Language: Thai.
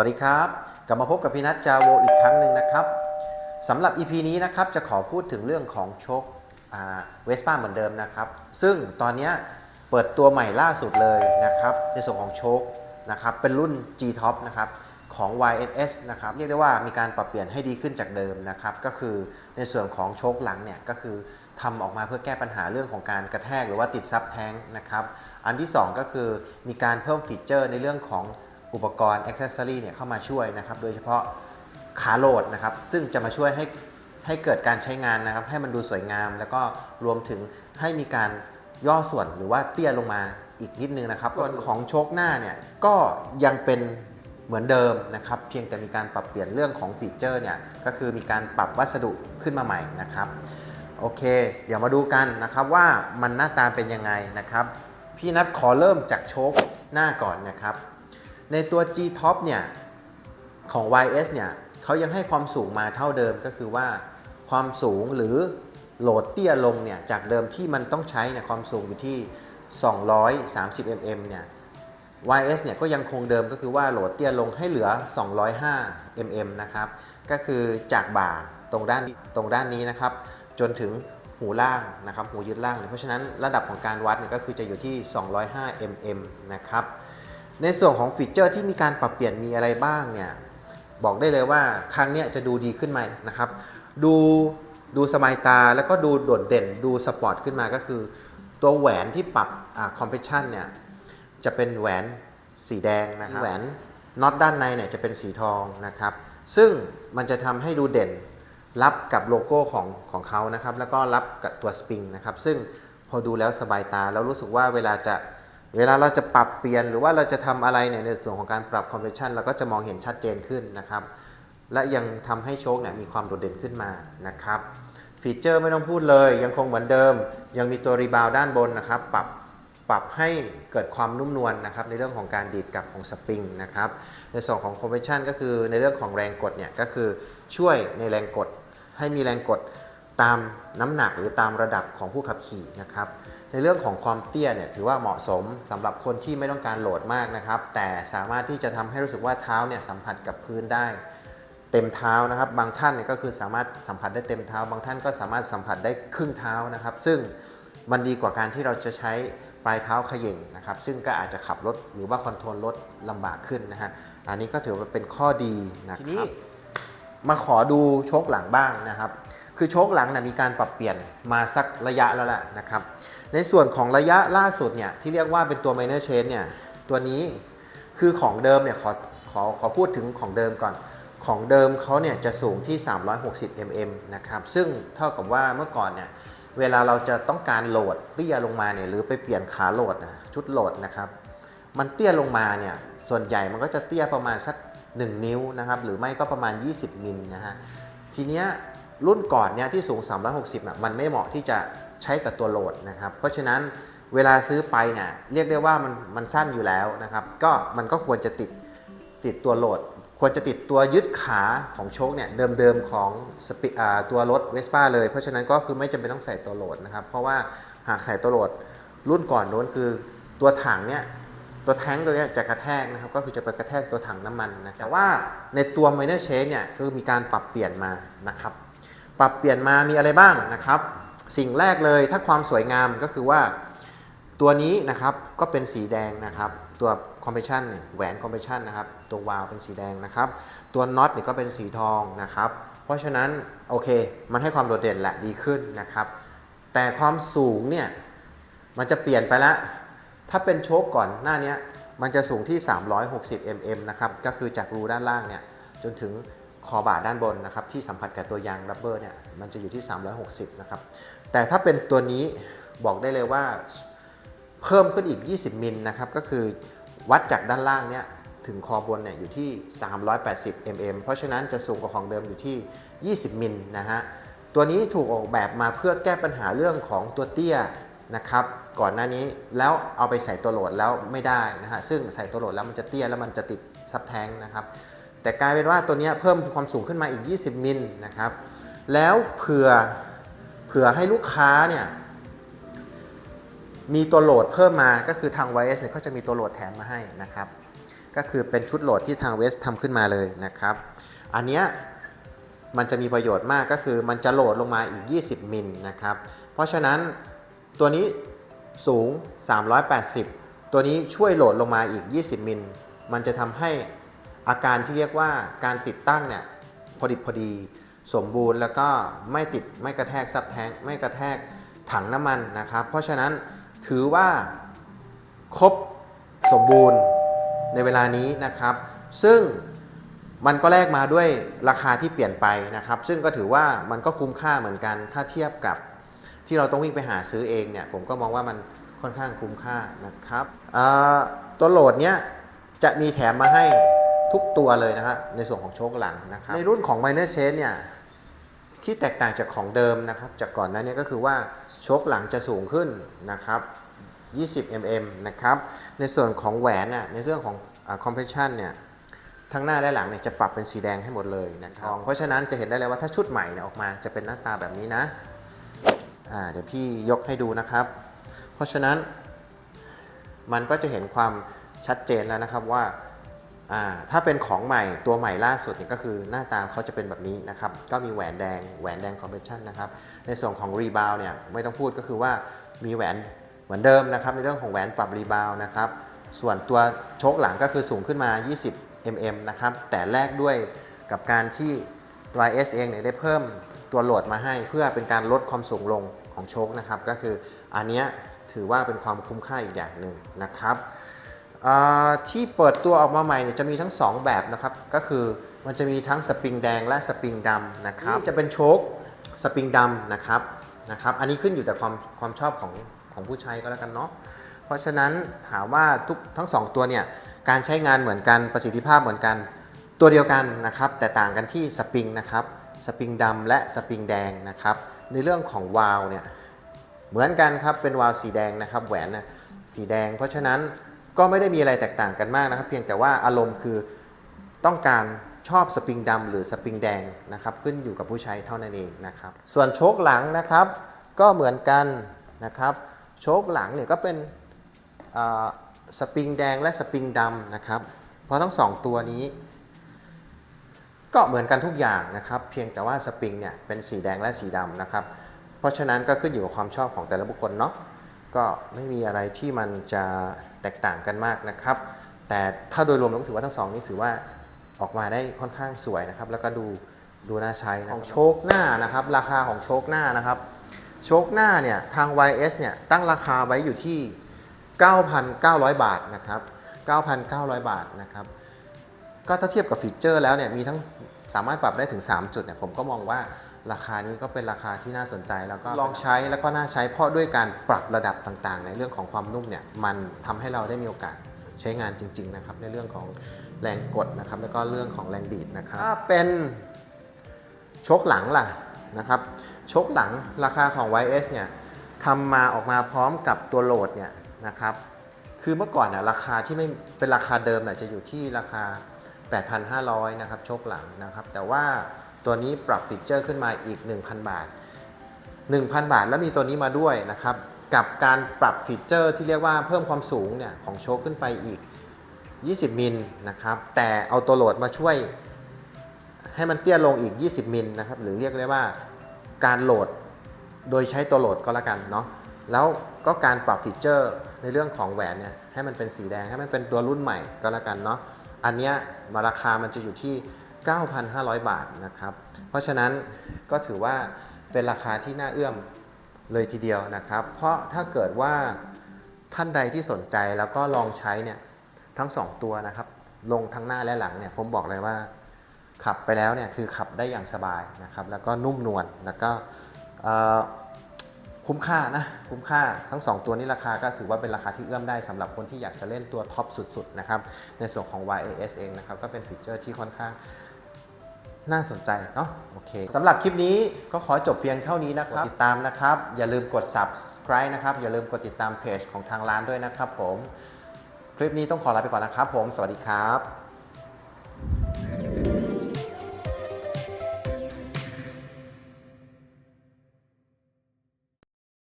วัสดีครับ กลับมาพบกับพี่นัทจาโวอีกครั้งหนึ่งนะครับสำหรับ EP นี้นะครับจะขอพูดถึงเรื่องของโชคเวสป้าเหมือนเดิมนะครับ ซึ่งตอนนี้เปิดตัวใหม่ล่าสุดเลยนะครับ ในส่วนของโชคนะครับเป็นรุ่น G Top นะครับของ YSS นะครับเรียกได้ว่ามีการปรับเปลี่ยนให้ดีขึ้นจากเดิมนะครับ ก็คือในส่วนของโชคหลังเนี่ยก็คือทำออกมาเพื่อแก้ปัญหาเรื่องของการกระแทกหรือว่าติดซับแท้งนะครับ อันที่ 2 ก็คือมีการเพิ่มฟีเจอร์ในเรื่องของ อุปกรณ์อ็อกเซสซอรีเนี่ยเข้ามาช่วยนะครับ โดยเฉพาะขาโหลดนะครับ ซึ่งจะมาช่วยให้ให้เกิดการใช้งานนะครับ ให้มันดูสวยงาม แล้วก็รวมถึงให้มีการย่อส่วนหรือว่าเตี้ยลงมาอีกนิดนึงนะครับส่วนของโชคหน้าเนี่ยก็ยังเป็นเหมือนเดิมนะครับ เพียงแต่มีการปรับเปลี่ยนเรื่องของฟีเจอร์เนี่ยก็คือมีการปรับวัสดุขึ้นมาใหม่นะครับโอเค เดี๋ยวมาดูกันนะครับว่ามันหน้าตาเป็นยังไงนะครับ พี่นัทขอเริ่มจากโชคหน้าก่อนนะครับ ในตัว G Top เนี่ยของ YS เนี่ยเขายังให้ความสูงมาเท่าเดิมก็คือว่าความสูงหรือโหลดเตี้ยลงเนี่ยจากเดิมที่มันต้องใช้เนี่ยความสูงอยู่ที่ 230 mm เนี่ย YS เนี่ยก็ยังคงเดิมก็คือว่าโหลดเตี้ยลงให้เหลือ 205 mm นะครับก็คือจากบ่าตรงด้านตรงด้านนี้นะครับ จนถึงหูล่างนะครับหูยึดล่างเนี่ยเพราะฉะนั้นระดับของการวัดเนี่ยก็คือจะอยู่ที่ 205 mm นะครับ ในส่วนของฟีเจอร์ที่มีการปรับเปลี่ยนมีอะไรบ้างเนี่ยบอกได้เลยว่าครั้งเนี้ยจะดูดีขึ้นมานะครับ ดูดูสบายตาแล้วก็ดูโดดเด่นดูสปอร์ตขึ้นมาก็คือ ตัวแหวนที่ปรับคอมเพรสชันเนี่ยจะเป็นแหวนสีแดงนะครับแหวนน็อตด้านในเนี่ยจะเป็นสีทองนะครับ ซึ่งมันจะทำให้ดูเด่นรับกับโลโก้ของของเขานะครับ แล้วก็รับกับตัวสปริงนะครับ ซึ่งพอดูแล้วสบายตาแล้วรู้สึกว่าเวลาจะ เวลาเราจะปรับเปลี่ยนหรือว่าเราจะทำอะไรเนี่ยในส่วนของการปรับคอมเพรสชันเราก็จะมองเห็นชัดเจนขึ้นนะครับ และยังทำให้โชคเนี่ยมีความโดดเด่นขึ้นมานะครับฟีเจอร์ไม่ต้องพูดเลยยังคงเหมือนเดิม ยังมีตัวรีบาวด้านบนนะครับ ปรับปรับให้เกิดความนุ่มนวลนะครับในเรื่องของการดีดกลับของสปริงนะครับในส่วนของคอมเพรสชันก็คือในเรื่องของแรงกดเนี่ยก็คือช่วยในแรงกดให้มีแรงกด ตามน้ำหนักหรือตามระดับของผู้ขับขี่นะครับในเรื่องของความเตี้ยเนี่ยถือว่าเหมาะสมสำหรับคนที่ไม่ต้องการโหลดมากนะครับ แต่สามารถที่จะทำให้รู้สึกว่าเท้าเนี่ยสัมผัสกับพื้นได้ เต็มเท้านะครับ บางท่านเนี่ยก็คือสามารถสัมผัสได้เต็มเท้า บางท่านก็สามารถสัมผัสได้ครึ่งเท้านะครับ ซึ่งมันดีกว่าการที่เราจะใช้ปลายเท้าเขย่งนะครับ ซึ่งก็อาจจะขับรถหรือว่าคอนโทรลรถลำบากขึ้นนะฮะอันนี้ก็ถือว่าเป็นข้อดีนะครับทีนี้มาขอดูโชคหลังบ้างนะครับ คือโชคหลังนี่ยมีการปรับเปลี่ยนมาสักระยะแล้วแหละนะครับ ในส่วนของระยะล่าสุดเนี่ยที่เรียกว่าเป็นตัว minor change เนี่ยตัวนี้คือของเดิมเนี่ยขอขอขอพูดถึงของเดิมก่อน ของเดิมเขาเนี่ยจะสูงที่ 360 mm นะครับ ซึ่งเท่ากับว่าเมื่อก่อนเนี่ยเวลาเราจะต้องการโหลดเตี้ยลงมาเนี่ยหรือไปเปลี่ยนขาโหลดนะชุดโหลดนะครับมันเตี้ยลงมาเนี่ยส่วนใหญ่มันก็จะเตี้ยประมาณสัก 1 นิ้วนะครับหรือไม่ก็ประมาณ 20มิลนะฮะทีเนี้ย รุ่นก่อนเนี่ยที่สูง 360น่ะมันไม่เหมาะที่จะใช้กับตัวโหลดนะครับ เพราะฉะนั้นเวลาซื้อไปเนี่ยเรียกได้ว่ามันมันสั้นอยู่แล้วนะครับ ก็มันก็ควรจะติดติดตัวโหลด ควรจะติดตัวยึดขาของโชคเนี่ยเดิมๆของสปิอ่าตัวรถเวสป้าเลย เพราะฉะนั้นก็คือไม่จำเป็นต้องใส่ตัวโหลดนะครับ เพราะว่าหากใส่ตัวโหลดรุ่นก่อนโน้นคือตัวถังเนี่ยตัวแท้งตัวเนี้ยจะกระแทกนะครับก็คือจะไปกระแทกตัวถังน้ำมันนะแต่ว่าในตัว minor change เนี่ยคือมีการปรับเปลี่ยนมานะครับ ปรับเปลี่ยนมามีอะไรบ้างนะครับ สิ่งแรกเลยถ้าความสวยงามก็คือว่า ตัวนี้นะครับก็เป็นสีแดงนะครับ ตัว compression เนี่ยแหวน compression นะครับ ตัววาล์วเป็นสีแดงนะครับ ตัวน็อตเนี่ยก็เป็นสีทองนะครับ เพราะฉะนั้นโอเค มันให้ความโดดเด่นแหละดีขึ้นนะครับ แต่ความสูงเนี่ยมันจะเปลี่ยนไปแล้วถ้าเป็นโชคก่อนหน้านี้มันจะสูงที่ 360 mm นะครับ ก็คือจากรูด้านล่างเนี่ยจนถึง คอบ่าด้านบนนะครับที่สัมผัสกับตัวยางรับเบอร์เนี่ยมันจะอยู่ที่ 360 นะครับ แต่ถ้าเป็นตัวนี้บอกได้เลยว่าเพิ่มขึ้นอีก 20 มิลนะครับก็คือวัดจากด้านล่างเนี่ยถึงคอบนเนี่ยอยู่ที่ 380 mm เพราะฉะนั้นจะสูงกว่าของเดิมอยู่ที่ 20 มิลนะฮะตัวนี้ถูกออกแบบมาเพื่อแก้ปัญหาเรื่องของตัวเตี้ยนะครับก่อนหน้านี้แล้วเอาไปใส่ตัวโหลดแล้วไม่ได้นะฮะซึ่งใส่ตัวโหลดแล้วมันจะเตี้ยแล้วมันจะติดซับแท้งนะครับ แต่กลายเป็นว่าตัวนี้เพิ่มความสูงขึ้นมาอีก 20 มิลนะครับ แล้วเผื่อเผื่อให้ลูกค้าเนี่ยมีตัวโหลดเพิ่มมาก็คือทาง YS เนี่ยเขาจะมีตัวโหลดแถมมาให้นะครับ ก็คือเป็นชุดโหลดที่ทางเวสทำขึ้นมาเลยนะครับ อันเนี้ยมันจะมีประโยชน์มากก็คือมันจะโหลดลงมาอีก 20 มิลนะครับ เพราะฉะนั้นตัวนี้สูง 380 ตัวนี้ช่วยโหลดลงมาอีก 20 มิล มันจะทำให้ อาการที่เรียกว่าการติดตั้งเนี่ยพอดิบพอดีสมบูรณ์แล้วก็ไม่ติดไม่กระแทกซับแทงไม่กระแทกถังน้ำมันนะครับ เพราะฉะนั้นถือว่าครบสมบูรณ์ในเวลานี้นะครับ ซึ่งมันก็แลกมาด้วยราคาที่เปลี่ยนไปนะครับ ซึ่งก็ถือว่ามันก็คุ้มค่าเหมือนกัน ถ้าเทียบกับที่เราต้องวิ่งไปหาซื้อเองเนี่ยผมก็มองว่ามันค่อนข้างคุ้มค่านะครับตัวโหลดเนี้ยจะมีแถมมาให้ ทุกตัวเลยนะฮะในส่วนของโชคหลังนะครับในรุ่นของ Minor Change เนี่ยที่แตกต่างจากของเดิมนะครับจากก่อนหน้านี้ก็คือว่าโชคหลังจะสูงขึ้นนะครับ 20 mm นะครับในส่วนของแหวนน่ะในเรื่องของอ่า compression เนี่ยทั้งหน้าและหลังเนี่ยจะปรับเป็นสีแดงให้หมดเลยนะครับเพราะฉะนั้นจะเห็นได้เลยว่าถ้าชุดใหม่เนี่ยออกมาจะเป็นหน้าตาแบบนี้นะอ่าเดี๋ยวพี่ยกให้ดูนะครับ เพราะฉะนั้นมันก็จะเห็นความชัดเจนแล้วนะครับว่าอ่า ถ้าเป็นของใหม่ตัวใหม่ล่าสุดเนี่ยก็คือหน้าตาเขาจะเป็นแบบนี้นะครับ ก็มีแหวนแดงแหวนแดงคอมเพรสชันนะครับ ในส่วนของรีบาวเนี่ยไม่ต้องพูดก็คือว่ามีแหวนเหมือนเดิมนะครับ ในเรื่องของแหวนปรับรีบาวนะครับ ส่วนตัวโชคหลังก็คือสูงขึ้นมา 20 mm นะครับ แต่แลกด้วยกับการที่ตัว S เองเนี่ยได้เพิ่มตัวโหลดมาให้ เพื่อเป็นการลดความสูงลงของโชคนะครับ ก็คืออันเนี้ยถือว่าเป็นความคุ้มค่าอีกอย่างหนึ่งนะครับ ที่เปิดตัวออกมาใหม่เนี่ยจะมีทั้ง 2 แบบนะครับ ก็คือมันจะมีทั้งสปริงแดงและสปริงดำนะครับนี่จะเป็นโชคสปริงดำนะครับนะครับ อันนี้ขึ้นอยู่แต่ความความชอบของของผู้ใช้ก็แล้วกันเนาะเพราะฉะนั้นถามว่าทุกทั้ง 2 ตัวเนี่ยการใช้งานเหมือนกันประสิทธิภาพเหมือนกันตัวเดียวกันนะครับ แต่ต่างกันที่สปริงนะครับสปริงดำและสปริงแดงนะครับ ในเรื่องของวาล์วเนี่ยเหมือนกันครับเป็นวาล์วสีแดงนะครับแหวนนะสีแดง เพราะฉะนั้น ก็ไม่ได้มีอะไรแตกต่างกันมากนะครับ เพียงแต่ว่าอารมณ์คือต้องการชอบสปริงดำหรือสปริงแดงนะครับ ขึ้นอยู่กับผู้ใช้เท่านั้นเองนะครับ ส่วนโชคหลังนะครับ ก็เหมือนกันนะครับ โชคหลังเนี่ยก็เป็นสปริงแดงและสปริงดำนะครับ เพราะทั้งสองตัวนี้ ก็เหมือนกันทุกอย่างนะครับ เพียงแต่ว่าสปริงเนี่ยเป็นสีแดงและสีดำนะครับ เพราะฉะนั้นก็ขึ้นอยู่กับความชอบของแต่ละบุคคลเนาะ ก็ไม่มีอะไรที่มันจะแตกต่างกันมากนะครับ แต่ถ้าโดยรวมแล้วถือว่าทั้งสองนี้ถือว่าออกมาได้ค่อนข้างสวยนะครับ แล้วก็ดูดูน่าใช้ของโชคหน้านะครับ ราคาของโชคหน้านะครับ โชคหน้าเนี่ยทาง YS เนี่ยตั้งราคาไว้อยู่ที่ 9,900 บาทนะครับ 9,900 บาทนะครับ ก็ถ้าเทียบกับฟีเจอร์แล้วเนี่ยมีทั้งสามารถปรับได้ถึง 3 จุดเนี่ยผมก็มองว่า ราคานี้ก็เป็นราคาที่น่าสนใจแล้วก็ลองใช้แล้วก็น่าใช้เพราะด้วยการปรับระดับต่างๆ ในเรื่องของความนุ่มเนี่ยมันทำให้เราได้มีโอกาสใช้งานจริง ๆ นะครับ ในเรื่องของแรงกดนะครับ แล้วก็เรื่องของแรงดีดนะครับถ้าเป็นชกหลังล่ะนะครับชกหลังราคาของ YS เนี่ยทำมาออกมาพร้อมกับตัวโหลดเนี่ยนะครับคือเมื่อก่อนเนี่ยราคาที่ไม่เป็นราคาเดิมเนี่ยจะอยู่ที่ราคา 8,500 นะครับโชคหลังนะครับ แต่ว่า ตัวนี้ปรับฟีเจอร์ขึ้นมาอีก 1,000 บาท 1,000 บาทแล้วมีตัวนี้มาด้วยนะครับ กับการปรับฟีเจอร์ที่เรียกว่าเพิ่มความสูงเนี่ยของโชคขึ้นไปอีก 20 มิลนะครับ แต่เอาตัวโหลดมาช่วย ให้มันเตี้ยลงอีก 20 มิลนะครับ หรือเรียกได้ว่าการโหลดโดยใช้ตัวโหลดก็แล้วกันเนาะ แล้วก็การปรับฟีเจอร์ในเรื่องของแหวนเนี่ยให้มันเป็นสีแดงให้มันเป็นตัวรุ่นใหม่ก็แล้วกันเนาะ อันเนี้ยมาราคามันจะอยู่ที่ 9,500 บาทนะครับ เพราะฉะนั้นก็ถือว่าเป็นราคาที่น่าเอื้อมเลยทีเดียวนะครับ เพราะถ้าเกิดว่าท่านใดที่สนใจแล้วก็ลองใช้เนี่ยทั้ง 2 ตัวนะครับ ลงทั้งหน้าและหลังเนี่ยผมบอกเลยว่า ขับไปแล้วเนี่ยคือขับได้อย่างสบายนะครับ แล้วก็นุ่มนวลแล้วก็คุ้มค่านะคุ้มค่าทั้ง 2 ตัวนี้ราคาก็ถือว่าเป็นราคาที่เอื้อมได้สำหรับคนที่อยากจะเล่นตัวท็อปสุดๆนะครับในส่วนของ YAS เองนะครับก็เป็นฟีเจอร์ที่ค่อนข้าง น่าสนใจเนาะโอเคสำหรับคลิปนี้ก็ขอจบเพียงเท่านี้นะครับ ติดตามนะครับ อย่าลืมกด subscribe นะครับ อย่าลืมกดติดตามเพจของทางร้านด้วยนะครับผม คลิปนี้ต้องขอลาไปก่อนนะครับผม สวัสดีครับ